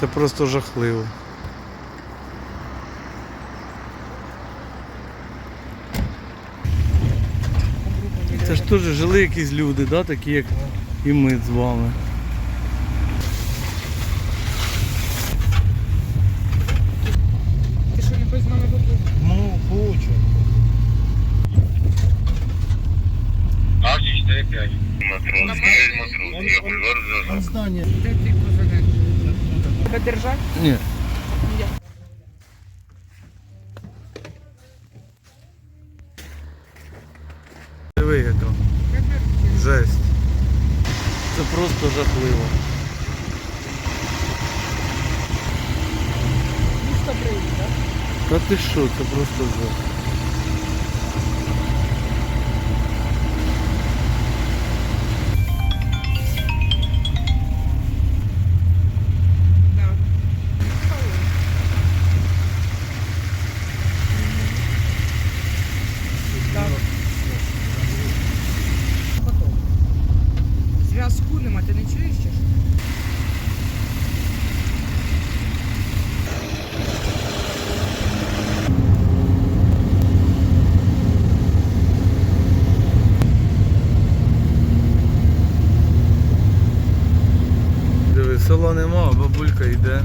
Це просто жахливо. Це ж теж жили якісь люди, да, такі як і ми з вами. Ти що не хочеш з нами побути? Ну, хочу. Авдій 45. Матрос, матрос. Я бульвар. Де ти позовеш? Тебе держать? Ні. Я. Диви яка. Жесть. Це просто жахливо. Місто привід, так? Та ти що, це просто жах. Зв'язку нема, ти не чуєш? чи? Диви, села нема, а бабулька йде.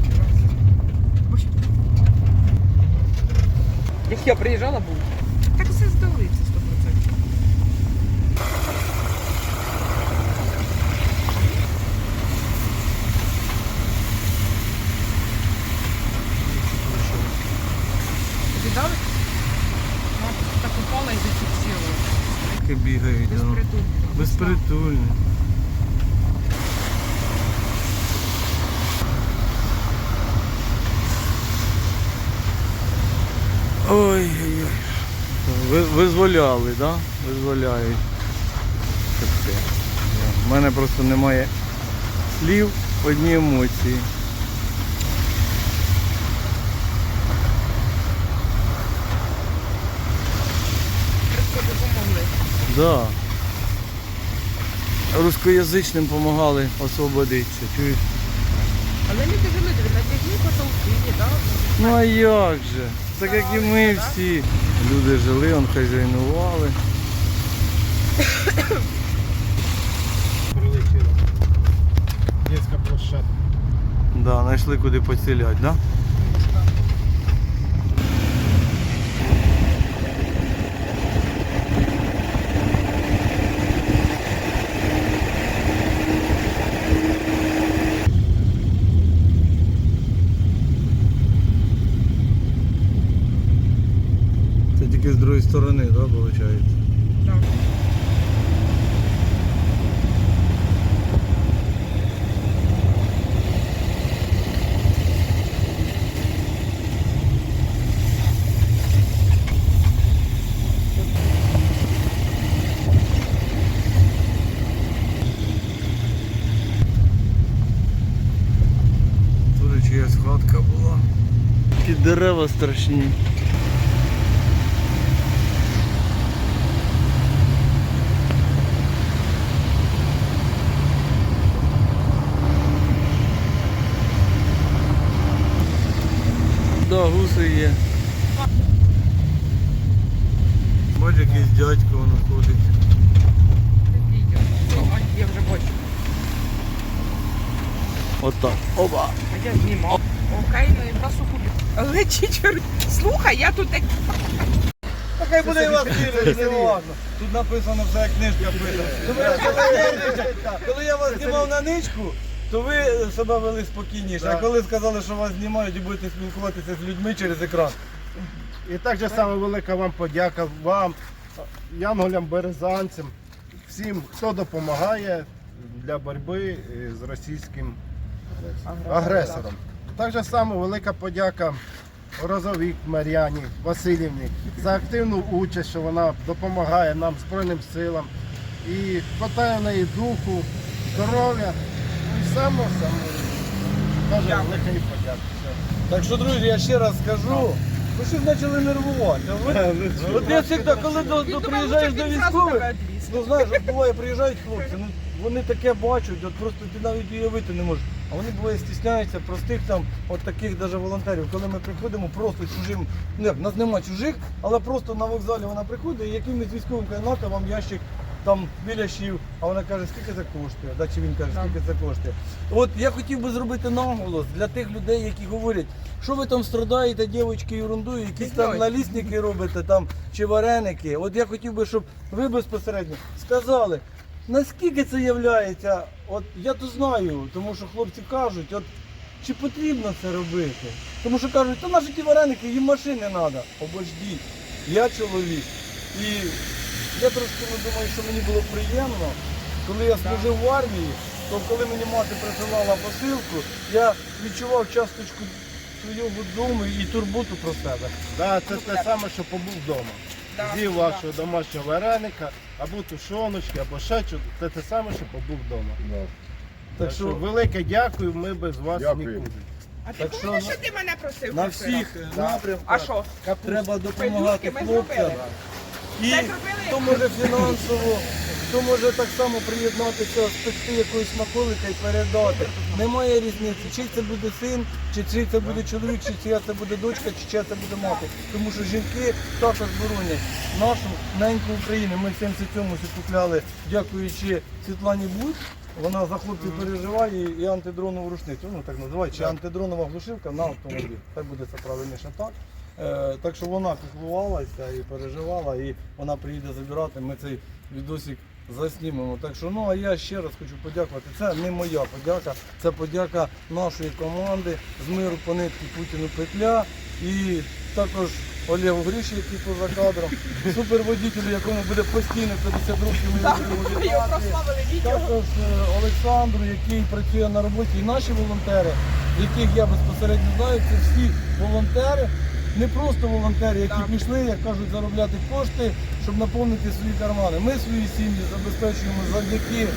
Як я приїжджала, був. Так все здали, це 100%. Віддали? Вона так упала і зафіксувала. Таке бігають. ну. Безпритульно. Безпритульні. Ой-ой-ой. Ви, визволяли, да? Визволяють. У мене просто немає слів, одні емоції. Просто допомогли. Да. Рускоязичним допомагали освободитися. Чуєш? Але люди жили, тобі натягні потолки, так? Ну а як же? Так як і ми всі. Люди жили, он хазяйнували. Прилетіло. Дітська площадка. Да, знайшли куди поцілять, да? Це тільки з другої сторони, да, виходить? Так. Тут чиясь хатка була. Такі дерева страшні. Да, гуси є. Бач, якийсь дядько воно ходить. Відео. А, я вже бачу. Отак. Опа. А я знімав. Окей, ну і кубі. Але чичер. Слухай, я тут як Хай буде і вас вірить, не важно. Тут написано все, як книжка пише. Коли я вас знімав на ничку, то ви себе вели спокійніше. А коли сказали, що вас знімають і будете спілкуватися з людьми через екран. І так же саме велика вам подяка вам, янголям, березанцям, всім, хто допомагає для боротьби е, з російським агресором. Так же саме велика подяка Розовік Мар'яні Васильівні за активну участь, що вона допомагає нам Збройним силам і хватає в неї духу, здоров'я. Ну і саме саме каже велика їй подяка. Так що, друзі, я ще раз скажу, Ви щось почали нервувати. От я завжди, коли до, до приїжджаєш до він зразу військових, ну знаєш, от буває, приїжджають хлопці, ну вони таке бачать, от просто ти навіть уявити не можеш. А вони буває стісняються простих там, от таких даже волонтерів. Коли ми приходимо просто чужим, не, в нас нема чужих, але просто на вокзалі вона приходить і якимось військовим каже, «Нате вам ящик там біляшів, а вона каже, скільки це коштує, да, чи він каже, скільки це коштує. От я хотів би зробити наголос для тих людей, які говорять, що ви там страдаєте, дівчатки, ерундою, якісь там налісники робите там чи вареники. От я хотів би, щоб ви безпосередньо сказали, наскільки це являється, от я то знаю, тому що хлопці кажуть, от чи потрібно це робити? Тому що кажуть, то наші ті вареники, їм машини треба. Обождіть, я чоловік. І я трошки не думаю, що мені було приємно, коли я служив в армії, то коли мені мати присилала посилку, я відчував часточку свого дому і турботу про себе. Да, це те саме, що побув вдома. Да, З'їв да. вашого домашнього вареника, або тушоночки, або ще щось. Це те саме, що побув вдома. Так Так що велике дякую, ми без вас Дякую. нікуди. А ти Так що помниш, на- що ти мене просив? на всіх напрямках А що? треба допомагати ми хлопцям. зробили. І Це зробили? хто може фінансово, хто може так само приєднатися, спекти якоїсь смаколика і передати. Немає різниці, чи це буде син, чи чий це буде чоловік, чи це буде дочка, чи чия це буде мати. Тому що жінки також боронять нашу неньку Україну. Ми в 77-му купляли, дякуючи Світлані Будь. Вона за хлопців переживає і антидронову рушницю, ну так називають, чи антидронова глушилка на автомобіль. Так буде це правильніше так. Е, так що вона піклувалася і переживала, і вона приїде забирати. Ми цей відосик заснімемо. Так що, ну а я ще раз хочу подякувати. Це не моя подяка, це подяка нашої команди з миру по нитки Путіну Петля і також Олегу Гриші, який поза кадром, суперводителю, якому буде постійно 50 років. Ми будемо вітати. Також е, Олександру, який працює на роботі, і наші волонтери, яких я безпосередньо знаю, це всі волонтери, не просто волонтери, які пішли, як кажуть, заробляти кошти, щоб наповнити свої кармани. Ми свої сім'ї забезпечуємо завдяки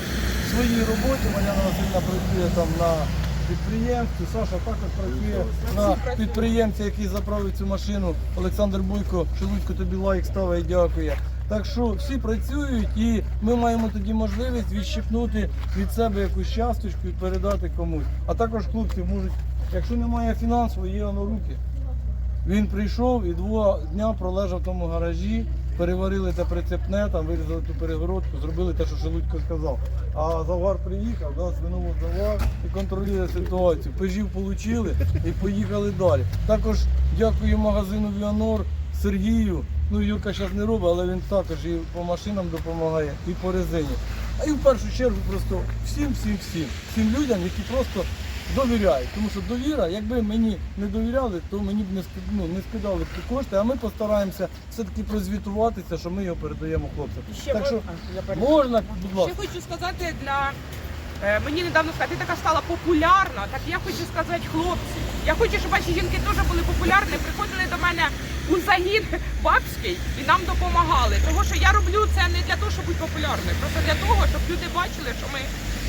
своїй роботі. Мар'яна Васильівна працює там на підприємстві, Саша також працює на працюють. підприємці, який заправив цю машину. Олександр Буйко, Шелудько тобі лайк ставить, дякує. Так що всі працюють і ми маємо тоді можливість відщипнути від себе якусь часточку і передати комусь. А також хлопці можуть, якщо немає фінансово, є воно руки. Він прийшов і два дня пролежав в тому гаражі, переварили те прицепне, там вирізали ту перегородку, зробили те, що Шелудько сказав. А завар приїхав, да, свиновод завар і контролює ситуацію. Пежів отримали і поїхали далі. Також дякую магазину Віанор Сергію. Ну, Юрка зараз не робить, але він також і по машинам допомагає, і по резині. А і в першу чергу просто всім, всім, всім, всім людям, які просто довіряють. Тому що довіра, якби мені не довіряли, то мені б не ну, не скидали б ті кошти, а ми постараємося все-таки прозвітуватися, що ми його передаємо хлопцям. Ще так що А, я можна, будь Ще хочу сказати для. е, Мені недавно сказати, ти така стала популярна, так я хочу сказати хлопці. Я хочу, щоб ваші жінки теж були популярні, приходили до мене у загін бабський і нам допомагали. Тому що я роблю це не для того, щоб бути популярною, просто для того, щоб люди бачили, що ми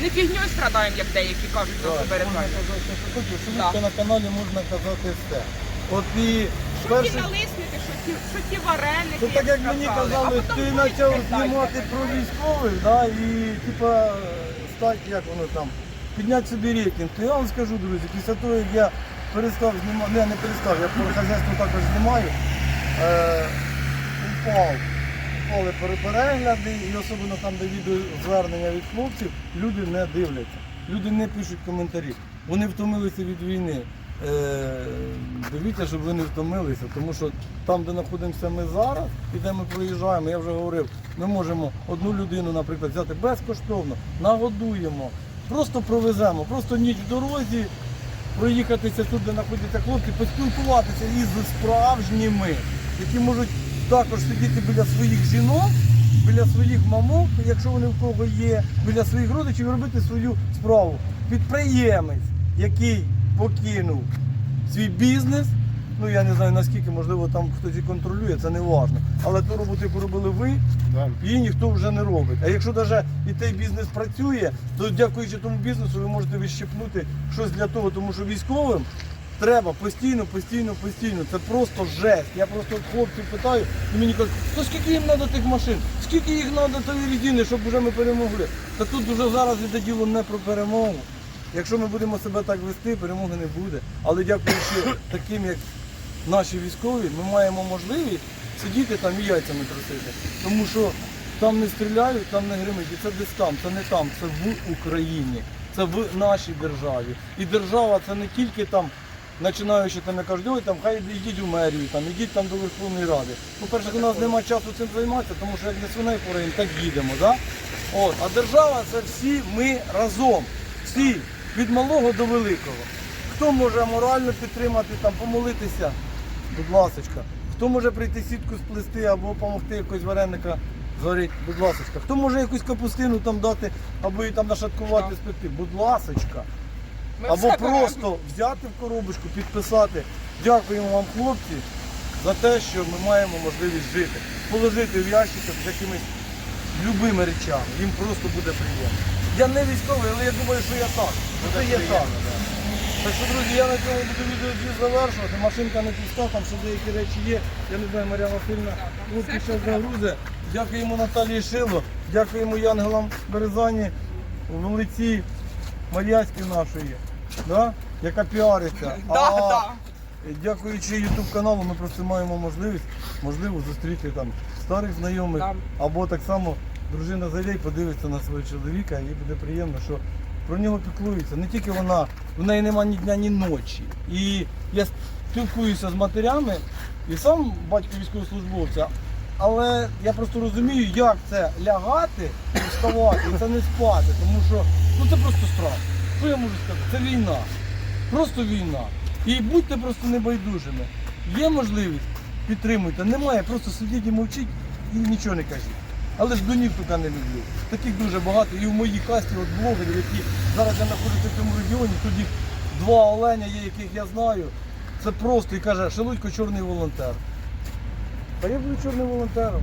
не фігньою страдаємо, як деякі кажуть, що хочеш, Так. на каналі можна казати все. От і Що ті перший налисники, що ті, що ті вареники. Ну так як мені сказали. казали, А потім ти будуть почав питання. знімати про військових, да, і типа стать, як воно там, підняти собі рейтинг. То я вам скажу, друзі, після того, як я перестав знімати, не, не перестав, я про хазяйство також знімаю, е, упав. Пере- перегляди, і особливо там, де відео звернення від хлопців, люди не дивляться. Люди не пишуть коментарі. Вони втомилися від війни. Е, дивіться, щоб ви не втомилися, тому що там, де знаходимося ми зараз, і де ми проїжджаємо, я вже говорив, ми можемо одну людину, наприклад, взяти безкоштовно, нагодуємо, просто провеземо, просто ніч в дорозі, проїхатися тут, де знаходяться хлопці, поспілкуватися із справжніми, які можуть також сидіти біля своїх жінок, біля своїх мамок, якщо вони в кого є, біля своїх родичів і робити свою справу. Підприємець, який покинув свій бізнес. Ну я не знаю наскільки, можливо, там хтось і контролює, це не важливо. Але ту роботу, яку робили ви, її ніхто вже не робить. А якщо навіть і той бізнес працює, то дякуючи тому бізнесу ви можете відщепнути щось для того, тому що військовим треба постійно, постійно, постійно. Це просто жесть. Я просто хлопців питаю, і мені кажуть, то скільки їм треба тих машин, скільки їх треба тої резини, щоб вже ми перемогли. Та тут вже зараз іде діло не про перемогу. Якщо ми будемо себе так вести, перемоги не буде. Але дякуючи таким, як наші військові, ми маємо можливість сидіти там і яйцями трусити. Тому що там не стріляють, там не гримить. І це десь там, це не там, це в Україні, це в нашій державі. І держава це не тільки там, починаючи там, як кажуть, ой, там хай йдіть у мерію, там, йдіть там до Верховної Ради. По-перше, у нас немає часу цим займатися, тому що як не свиней пораємо, так їдемо. Да? От. А держава це всі ми разом. Всі, від малого до великого. Хто може морально підтримати, там, помолитися, будь ласочка. Хто може прийти сітку сплести або допомогти якось вареника зварити, будь ласочка. Хто може якусь капустину там дати, або її там нашаткувати, спекти, будь ласочка. Ми Або все беремо. просто взяти в коробочку, підписати. Дякуємо вам, хлопці, за те, що ми маємо можливість жити. Положити в ящиках з якимись любими речами. Їм просто буде приємно. Я не військовий, але я думаю, що я так. Це є так. Так що, друзі, я на цьому буду відео завершувати. Машинка не пуста, там ще деякі речі є. Я не знаю, Мар'яна Васильівна, хлопці ще загрузи. Дякуємо Наталії Шило, дякуємо Янгелам Березані в лиці нашої, да? яка піариться. Да, А да. Дякуючи YouTube каналу, ми просто маємо можливість можливо зустріти там старих знайомих Да. або так само дружина Залей подивиться на свого чоловіка, і їй буде приємно, що про нього піклуються. Не тільки вона, в неї нема ні дня, ні ночі. І я спілкуюся з матерями і сам батько військовослужбовця. Але я просто розумію, як це лягати і вставати, і це не спати, тому що ну це просто страх. Що я можу сказати? Це війна. Просто війна. І будьте просто небайдужими. Є можливість, підтримуйте. Немає, просто сидіть і мовчіть і нічого не кажіть. Але ж донів туди не люблю. Таких дуже багато. І в моїй касті от блогерів, які зараз я знаходжуся в цьому регіоні, тут їх два оленя є, яких я знаю. Це просто і каже, Шелудько чорний волонтер. Та я буду чорним волонтером.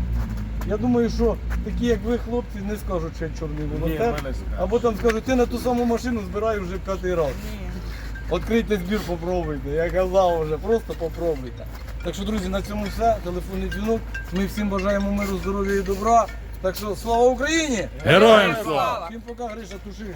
Я думаю, що такі, як ви, хлопці, не скажуть, що я чорний волонтер. Або там скажуть, ти на ту саму машину збирай вже п'ятий раз. Відкрийте збір, попробуйте. Я казав вже, просто попробуйте. Так що, друзі, на цьому все. Телефонний дзвінок. Ми всім бажаємо миру, здоров'я і добра. Так що слава Україні! Героям! Слава! Всім пока, Гриша, туши.